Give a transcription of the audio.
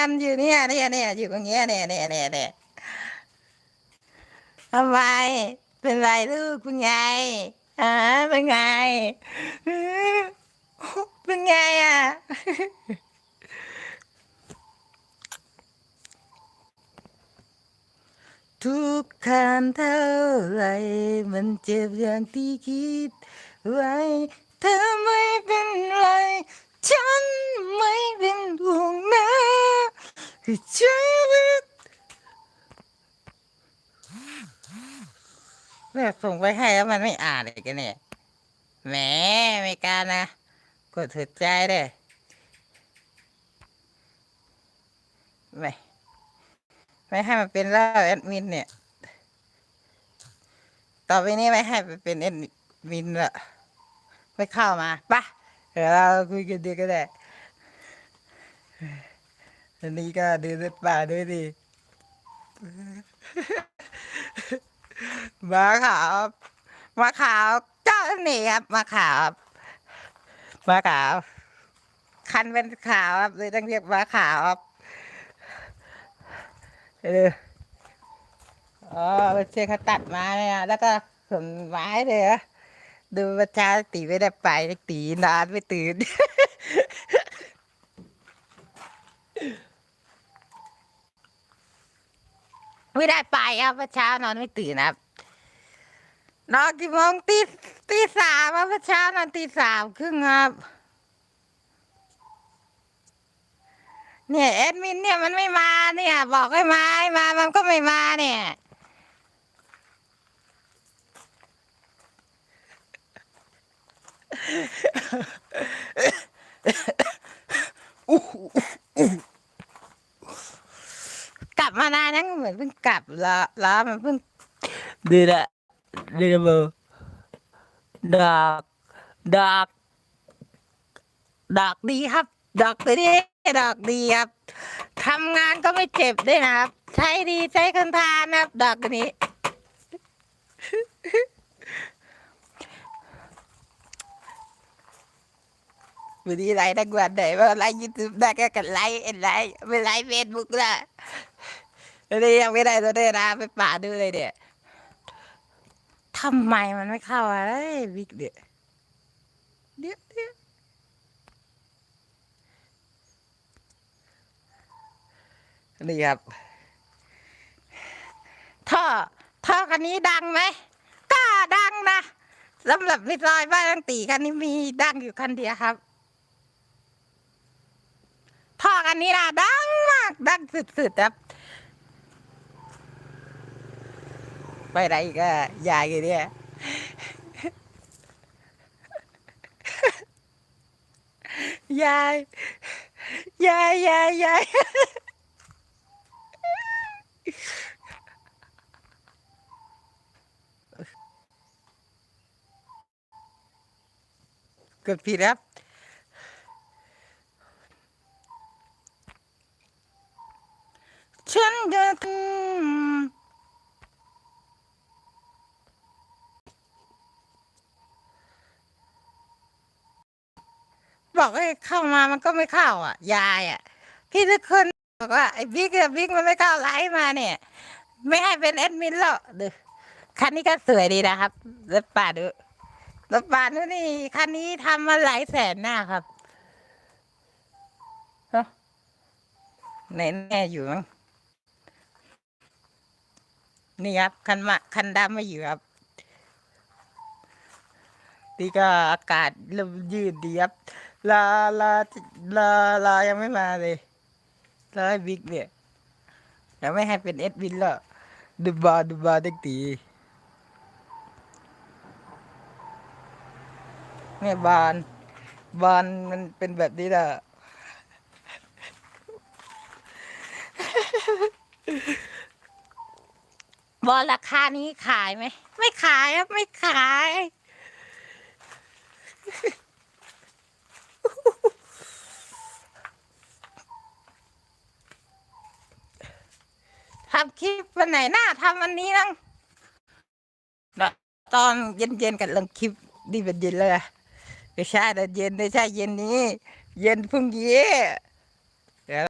านอยู่เนี่ยเนี่ยเนี่ยอยู่ตรงเนี้ยเนี่ยเนี่ยเนี่ยเนี่ยทำไมเป็นไรลูกเป็นไงอ่าเป็นไงเป็นไงอะทุกคันเท่าไรมันเจ็บอย่างที่คิดไว้เธอไม่เป็นไร ฉันไม่เป็นห่วงนะคือ ชีวิตแม่ส่งไปให้แล้วมันไม่อ่านเลยกันเนี่ยแหมไม่กล้านะ กดถือใจเลยไม่ไม่ให้มันเป็นแล้วแอดมินเนี่ย ต่อไปนี้ไม่ให้ไปเป็นแอดมินละไม่เข้ามาปะเดี๋ยวเราคุยกันดีก็ได้ อันนี้ก็ดูรถป่าด้วยดิมาขาวมาขาวเจ้าหนีครับมาขาวมาขาว คันเป็นขาวครับเลยต้องเรียกมาขาวครับเอออ๋อเป็นเชือกเขาตัดมาเนี่ยแล้วก็ขนไม้เลยดูประชาตีไม่ได้ไปตีนานไม่ตื่น ไม่ได้ไปครับเมื่อเช้านอนไม่ตื่นครับ นอนกี่โมงตีตีสามครับเมื่อเช้านอนตีสามครึ่งครับเนี่ยแอดมินเนี่ยมันไม่มาเนี่ย บอกให้มาให้มามันก็ไม่มาเนี่ย กลับ มานานนังเหมือนเพิ่งกลับแล้วแล้วมันเพิ่งดีละดีละเบอร์ดอกดอกดอกดีครับดอกตัวนี้ดอกดีครับทำงานก็ไม่เจ็บด้วยนะครับ ใช้ดีใช้คนทานนะครับดอกตัวนี้วันนี้ไลฟ์ทั้งวันไหนว่าไลฟ์ยูทูบได้แค่กันไลฟ์เอ็นไลฟ์ไม่ไลฟ์เฟซบุ๊กละ นนี้ยังไม่ได้ตัวเด้นะไปป่าดูเลยเนี่ยทำไมมันไม่เข้าอะไรวิกเนี่ยเดี๋ยวเดี๋ยวนี่ครับท่อท่อคันนี้ดังไหมก็ดังนะสำหรับในซอยบ้านตั้งตีคันนี้มีดังอยู่คันเดียวครับท่อคันนี้นะดังมากดังสุดๆครับ ไปไหนอีก็ยายอยู่เนี่ยยายยายยายยายกดผิดครับฉันจะ บอกให้เข้ามามันก็ไม่เข้าอะ ยายอะ พี่ทุกคนบอกว่าไอ้บิ๊กอะบิ๊กมันไม่เข้าไลฟ์มาเนี่ย ไม่ให้เป็นแอดมินแล้วดูคันนี้ก็สวยดีนะครับรถป่าดูรถป่าดูนี่คันนี้ทำมาหลายแสนหน้าครับเนาะไหนแน่อยู่มั้งนี่ครับ คันมาคันดำไม่อยู่ครับนี่ก็อากาศเริ่มยืดดีครับ ลาลาลาลายังไม่มาเลยรอให้บิ๊กเนี่ยยังไม่ให้เป็นเอ็ดวินแล้วดูบอลดูบอลเด็กตีเนี่ยบอลบอลมันเป็นแบบนี้แหละบอลราคานี้ขายไหม ไม่ขายครับ ไม่ขายำคลิปวันไหนหน้าทำวันนี้นังนะตอนเย็นๆกันลงคลิปนี่เป็นเย็นเลยอะไม่ใช่แต่เย็นไม่ใช่เย็นนี้ เย็นพรุ่งนี้